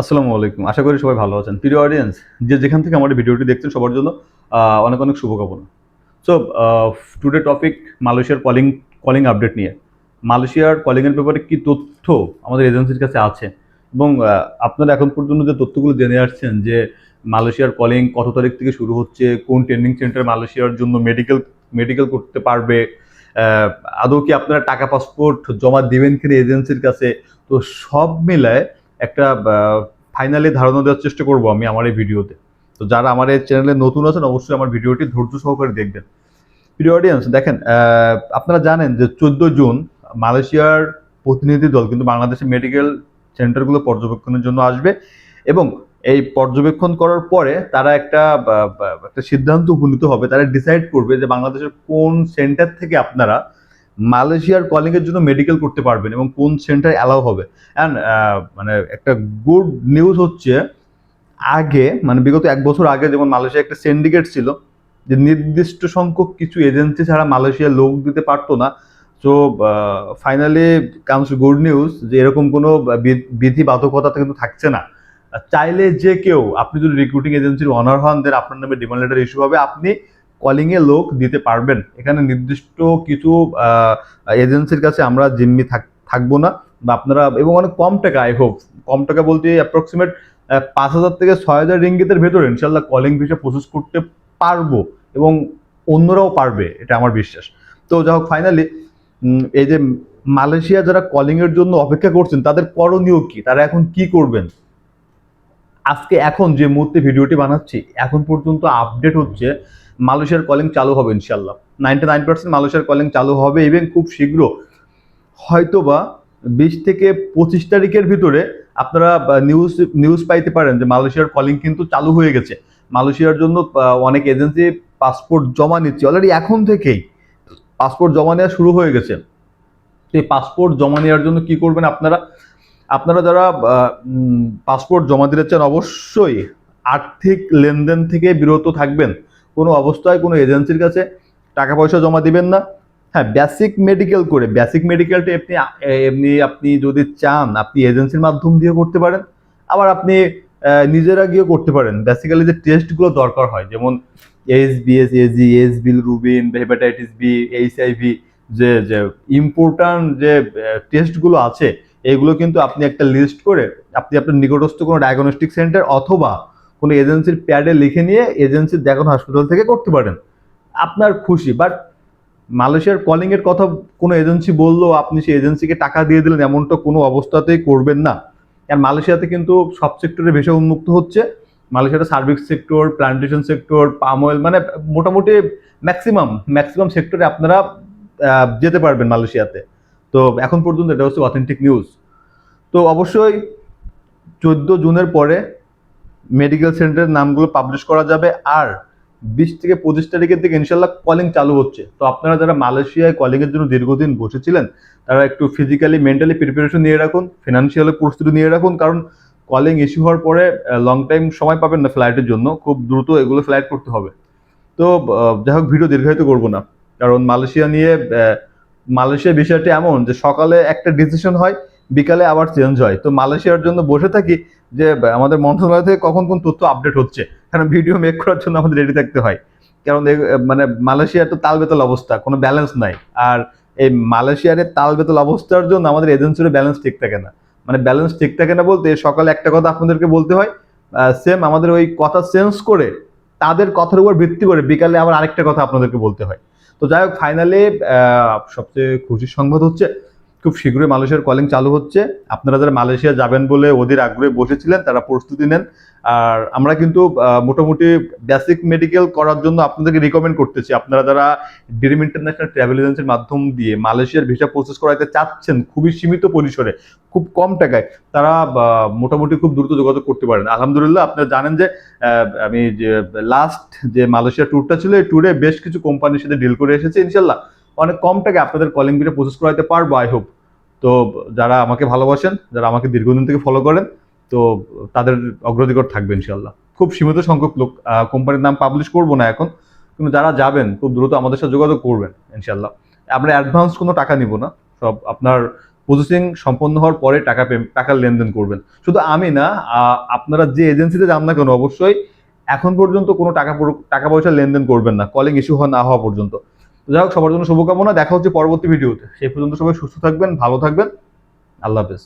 আসসালামু আলাইকুম। আশা করি সবাই ভালো আছেন। প্রিয় অডিয়েন্স যে যেখান থেকে আমার ভিডিওটি দেখছেন, সবার জন্য অনেক অনেক শুভকামনা। সো টুডে টপিক মালয়েশিয়ার কলিং কলিং আপডেট নিয়ে। মালয়েশিয়ার কলিংয়ের ব্যাপারে কি তথ্য আমাদের এজেন্সির কাছে আছে? এবং আপনারা এখন পর্যন্ত যে তথ্যগুলো জেনে আসছেন যে মালয়েশিয়ার কলিং কত তারিখ থেকে শুরু হচ্ছে, কোন ট্রেনিং সেন্টার মালয়েশিয়ার জন্য মেডিকেল মেডিকেল করতে পারবে আদৌ কি আপনারা টাকা পাসপোর্ট জমা দিবেন কিনা এজেন্সির কাছে? তো সব মিলায় একটা ফাইনালি ধারণা দেওয়ার চেষ্টা করব আমি আমার এই ভিডিওতে। তো যারা আমার এই চ্যানেলে নতুন আছেন, অবশ্যই আমার ভিডিওটি ধৈর্য সহকারে দেখবেন। প্রিয় অডিয়েন্স দেখেন আপনারা জানেন যে চোদ্দ জুন মালয়েশিয়ার প্রতিনিধি দল, কিন্তু বাংলাদেশের মেডিকেল সেন্টারগুলো পর্যবেক্ষণের জন্য আসবে এবং এই পর্যবেক্ষণ করার পরে তারা একটা একটা সিদ্ধান্ত উপনীত হবে। তারা ডিসাইড করবে যে বাংলাদেশের কোন সেন্টার থেকে আপনারা মালয়েশিয়ার কলিং এর জন্য মেডিকেল করতে পারবেন এবং কোন সেন্টার অ্যালাউ হবে। অ্যান্ড মানে একটা গুড নিউজ হচ্ছে, আগে মানে বিগত এক বছর আগে যেমন মালয়েশিয়া একটা সিন্ডিকেট ছিল, যে নির্দিষ্ট সংখ্যক কিছু এজেন্সি ছাড়া মালয়েশিয়া লোক দিতে পারতো না। So finally comes good news যে এরকম কোনো বিধি বাধকতা কিন্তু থাকছে না। চাইলে যে কেউ, আপনি যদি রিক্রুটিং এজেন্সির অনার হন দেন আপনার নামে ডিমান্ড লেটার ইস্যু হবে। আপনি কলিং এ লোক দিতে পারবেন। এখানে নির্দিষ্ট কিছু এজেন্সির কাছে আমরা জিম্মি থাক- থাকব না বা আপনারা, এবং অনেক কম টাকা আই হোপ কম টাকা বলতে অ্যাপ্রক্সিমেট পাঁচ হাজার থেকে ছয় হাজার রিঙ্গিতের ভেতরে ইনশাল্লাহ কলিং ভিসা প্রসেস করতে পারব এবং অন্যরাও পারবে, এটা আমার বিশ্বাস। তো যাই হোক ফাইনালি এই যে মালয়েশিয়া যারা কলিং এর জন্য অপেক্ষা করছেন, তাদের করণীয় কি? তারা এখন কি করবেন? আজকে এখন যে মুহূর্তে ভিডিওটি বানাচ্ছি, এখন পর্যন্ত আপডেট হচ্ছে মালয়েশিয়ার কলিং চালু হবে ইনশাল্লাহ নাইনটি নাইন পার্সেন্ট মালয়েশিয়ার কলিং চালু হবে এবং খুব শীঘ্র হয়তোবা বিশ থেকে পঁচিশ তারিখের ভিতরে আপনারা নিউজ নিউজ পাইতে পারেন যে মালয়েশিয়ার কলিং কিন্তু চালু হয়ে গেছে। মালয়েশিয়ার জন্য অনেক এজেন্সি পাসপোর্ট জমা নিচ্ছে। অলরেডি এখন থেকেই পাসপোর্ট জমা নেওয়া শুরু হয়ে গেছে। এই পাসপোর্ট জমা নেওয়ার জন্য কি করবেন আপনারা? আপনারা যারা পাসপোর্ট জমা দিতে চান, অবশ্যই আর্থিক লেনদেন থেকে বিরত থাকবেন। কোনো অবস্থায় কোনো এজেন্সির কাছে টাকা পয়সা জমা দিবেন না। হ্যাঁ বেসিক মেডিকেল করে বেসিক মেডিকেলটা আপনি, এমনি আপনি যদি চান, আপনি এজেন্সির মাধ্যম দিয়ে করতে পারেন। আবার আপনি নিজেরা গিয়ে করতে পারেন। বেসিক্যালি যে টেস্টগুলো দরকার হয়, যেমন H BS AG S bilirubin hepatitis B H IV যে যে ইম্পর্ট্যান্ট যে টেস্টগুলো আছে, এগুলো কিন্তু আপনি একটা লিস্ট করে, আপনি আপনার নিকটস্থ কোনো ডায়াগনস্টিক সেন্টার অথবা কোনো এজেন্সির প্যাডে লিখে নিয়ে এজেন্সির দেখানো হাসপাতাল থেকে করতে পারেন। আপনার খুশি বাট মালয়েশিয়ার কলিং এর কথা কোনো এজেন্সি বলল, আপনি সেই এজেন্সিকে টাকা দিয়ে দিলেন, এমনটা কোনো অবস্থাতেই করবেন না। আর মালয়েশিয়াতে কিন্তু সব সেক্টরে ভেসে উন্মুক্ত হচ্ছে। মালয়েশিয়াতে service sector plantation sector palm oil মানে মোটামুটি ম্যাক্সিমাম ম্যাক্সিমাম সেক্টরে আপনারা যেতে পারবেন মালয়েশিয়াতে। তো এখন পর্যন্ত এটা হচ্ছে অথেন্টিক নিউজ তো অবশ্যই চোদ্দ জুনের পরে মেডিকেল সেন্টারের নামগুলো পাবলিশ করা যাবে আর বিশ থেকে পঁচিশ তারিখের থেকে ইনশাল্লাহ কলিং চালু হচ্ছে। তো আপনারা যারা মালয়েশিয়ায় কলিং এর জন্য দীর্ঘদিন বসেছিলেন, তারা একটু ফিজিক্যালি মেন্টালি প্রিপারেশন নিয়ে রাখুন ফিনান্সিয়ালি প্রস্তুতি নিয়ে রাখুন, কারণ কলিং ইস্যু হওয়ার পরে লং টাইম সময় পাবেন না ফ্লাইটের জন্য, খুব দ্রুত এগুলো ফ্লাইট করতে হবে। তো যাই হোক ভিডিও দীর্ঘায়িত করব না। কারণ মালয়েশিয়া নিয়ে মালয়েশিয়া বিষয়টি এমন যে সকালে একটা ডিসিশন হয় বিকালে আবার চেঞ্জ হয় তো মালয়েশিয়ার জন্য বসে থাকি যে আমাদের মন্ত্রণালয় থেকে কখন কোন তথ্য আপডেট হচ্ছে। কারণ ভিডিও মেক করার জন্য আমাদের রেডি থাকতে হয়। কারণ মানে মালয়েশিয়ার তো তাল বেতাল অবস্থা, কোনো ব্যালেন্স নাই। আর এই মালয়েশিয়ার তাল বেতাল অবস্থার জন্য আমাদের এজেন্সির ব্যালেন্স ঠিক থাকে না। মানে ব্যালেন্স ঠিক থাকে না বলতে সকালে একটা কথা আপনাদেরকে বলতে হয় সেম আমাদের ওই কথা চেঞ্জ করে, তাদের কথার উপর ভিত্তি করে বিকালে আবার আরেকটা কথা আপনাদেরকে বলতে হয়। তো যাই হোক ফাইনালি সবচেয়ে খুশির সংবাদ হচ্ছে খুব শীঘ্রই মালয়েশিয়ার কলিং চালু হচ্ছে। আপনারা যারা মালয়েশিয়া যাবেন বলে ওদের আগ্রহে বসেছিলেন, তারা প্রস্তুতি নেন। আর আমরা কিন্তু মোটামুটি বেসিক মেডিকেল করার জন্য আপনাদেরকে রিকমেন্ড করতেছি। আপনারা যারা ড্রিম ইন্টারন্যাশনাল ট্রাভেল এজেন্সির মাধ্যম দিয়ে মালয়েশিয়ার ভিসা প্রসেস করাতে চাচ্ছেন, খুবই সীমিত পরিসরে, খুব কম টাকায়, তারা মোটামুটি খুব দ্রুত যোগাযোগ করতে পারেন। আলহামদুলিল্লাহ, আপনারা জানেন যে আমি যে লাস্ট যে মালয়েশিয়া ট্যুরটা ছিল, এই ট্যুরে বেশ কিছু কোম্পানির সাথে ডিল করে এসেছে ইনশাল্লাহ অনেক কম টাকায় আপনাদের কলিং বিলে প্রসেস করাতে পারব আই হোপ তো যারা আমাকে ভালোবাসেন, যারা আমাকে দীর্ঘদিন থেকে ফলো করেন, তো তাদের অগ্রাধিকার থাকবে ইনশাল্লাহ খুব সীমিত সংখ্যক লোক কোম্পানির নাম পাবলিশ করব না এখন, কিন্তু যারা যাবেন, খুব দ্রুত আমাদের সাথে যোগাযোগ করবেন ইনশাল্লাহ আমরা অ্যাডভান্স কোনো টাকা নিব না, সব আপনার প্রসেসিং সম্পন্ন হওয়ার পরে টাকা টাকার লেনদেন করবেন। শুধু আমি না আপনারা যে এজেন্সিতে যান না কেন, অবশ্যই এখন পর্যন্ত কোনো টাকা টাকা পয়সা লেনদেন করবেন না কলিং ইস্যু হওয়া না হওয়া পর্যন্ত। যাই হোক, সবার জন্য শুভকামনা। দেখা হচ্ছে পরবর্তী ভিডিওতে। সেই পর্যন্ত সবাই সুস্থ থাকবেন, ভালো থাকবেন। আল্লাহ হাফেজ।